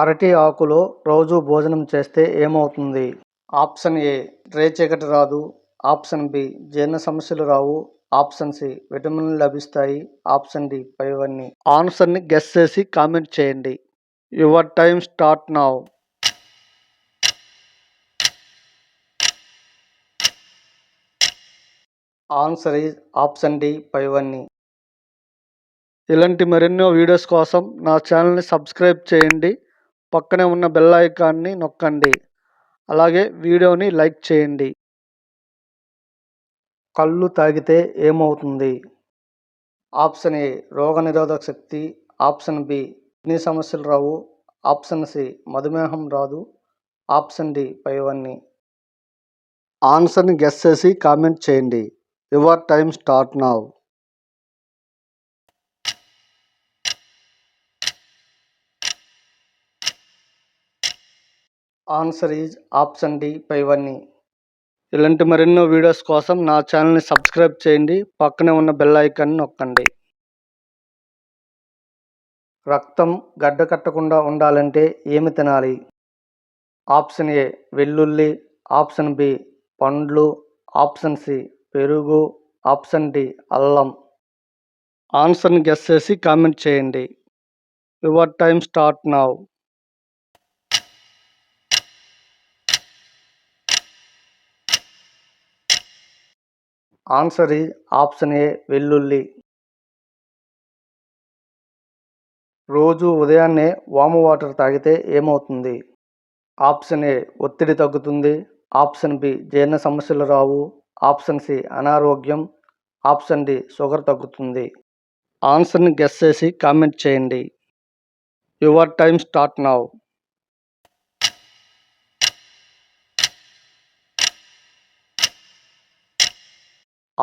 అరటి ఆకులో రోజు భోజనం చేస్తే ఏమవుతుంది? ఆప్షన్ ఏ రేచీకటి రాదు. ఆప్షన్ బి జీర్ణ సమస్యలు రావు. ఆప్షన్ సి విటమిన్లు లభిస్తాయి. ఆప్షన్ డి పైవన్నీ. ఆన్సర్ని గెస్ చేసి కామెంట్ చేయండి. Your time start now answer is option D పైవన్నీ. ఇలాంటి మరెన్నో వీడియోస్ కోసం నా ఛానల్ని సబ్స్క్రైబ్ చేయండి. పక్కనే ఉన్న బెల్ ఐకాన్ని నొక్కండి. అలాగే వీడియోని లైక్ చేయండి. కళ్ళు తాగితే ఏమవుతుంది? ఆప్షన్ ఏ రోగనిరోధక శక్తి. ఆప్షన్ బి కిడ్నీ సమస్యలు రావు. ఆప్షన్ సి మధుమేహం రాదు. ఆప్షన్ డి పైవన్నీ. ఆన్సర్ని గెస్ చేసి కామెంట్ చేయండి. Your time start now answer is option D పైవన్నీ. ఇలాంటి మరెన్నో వీడియోస్ కోసం నా ఛానల్ని సబ్స్క్రైబ్ చేయండి. పక్కనే ఉన్న బెల్ ఐకాన్ని నొక్కండి. రక్తం గడ్డ కట్టకుండా ఉండాలంటే ఏమి తినాలి? ఆప్షన్ ఏ వెల్లుల్లి ఆప్షన్ బి పండ్లు ఆప్షన్ సి పెరుగు ఆప్షన్ డి అల్లం. ఆన్సర్ని గెస్ చేసి కామెంట్ చేయండి. Your time start now. Answer is option A వెల్లుల్లి. రోజు ఉదయాన్నే వాము వాటర్ తాగితే ఏమవుతుంది? ఆప్షన్ ఏ ఒత్తిడి తగ్గుతుంది. ఆప్షన్ బి జీర్ణ సమస్యలు రావు. ఆప్షన్ సి అనారోగ్యం. ఆప్షన్ డి షుగర్ తగ్గుతుంది. ఆన్సర్ని గెస్ చేసి కామెంట్ చేయండి. Your time start now.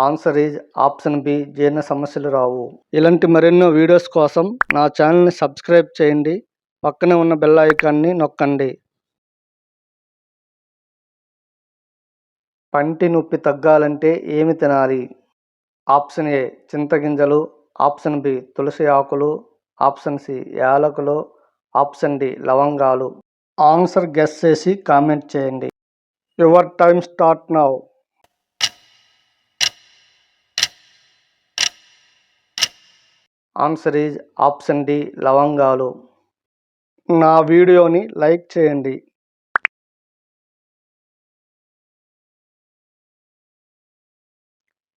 Answer is option B జీర్ణ సమస్యలు రావు. ఇలాంటి మరెన్నో వీడియోస్ కోసం నా ఛానల్ని సబ్స్క్రైబ్ చేయండి. పక్కనే ఉన్న బెల్ ఐకాన్ని నొక్కండి. పంటి నొప్పి తగ్గాలంటే ఏమి తినాలి? ఆప్షన్ ఏ చింతగింజలు ఆప్షన్ బి తులసి ఆకులు. ఆప్షన్ సి యాలకులు. ఆప్షన్ డి లవంగాలు. ఆన్సర్ గెస్ చేసి కామెంట్ చేయండి. Your time start now. Answer is option D లవంగాలు. నా వీడియోని లైక్ చేయండి.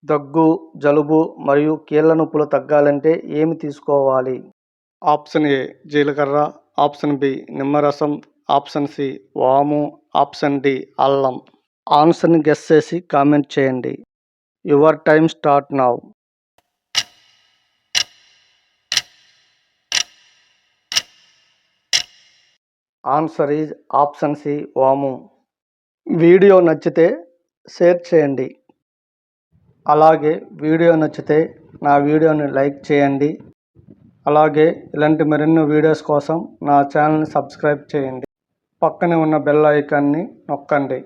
దగ్గు జలుబు మరియు కీళ్ళ నొప్పులు తగ్గాలంటే ఏమి తీసుకోవాలి? ఆప్షన్ ఏ జీలకర్ర. ఆప్షన్ బి నిమ్మరసం. ఆప్షన్ సి వాము. ఆప్షన్ డి అల్లం. ఆన్సర్ని గెస్ చేసి కామెంట్ చేయండి. Your time start now. Answer is option C వాము. వీడియో నచ్చితే షేర్ చేయండి. అలాగే వీడియో నచ్చితే నా వీడియోని లైక్ చేయండి. అలాగే ఇలాంటి మరిన్ని వీడియోస్ కోసం నా ఛానల్ని సబ్స్క్రైబ్ చేయండి. పక్కనే ఉన్న బెల్ ఐకాన్ని నొక్కండి.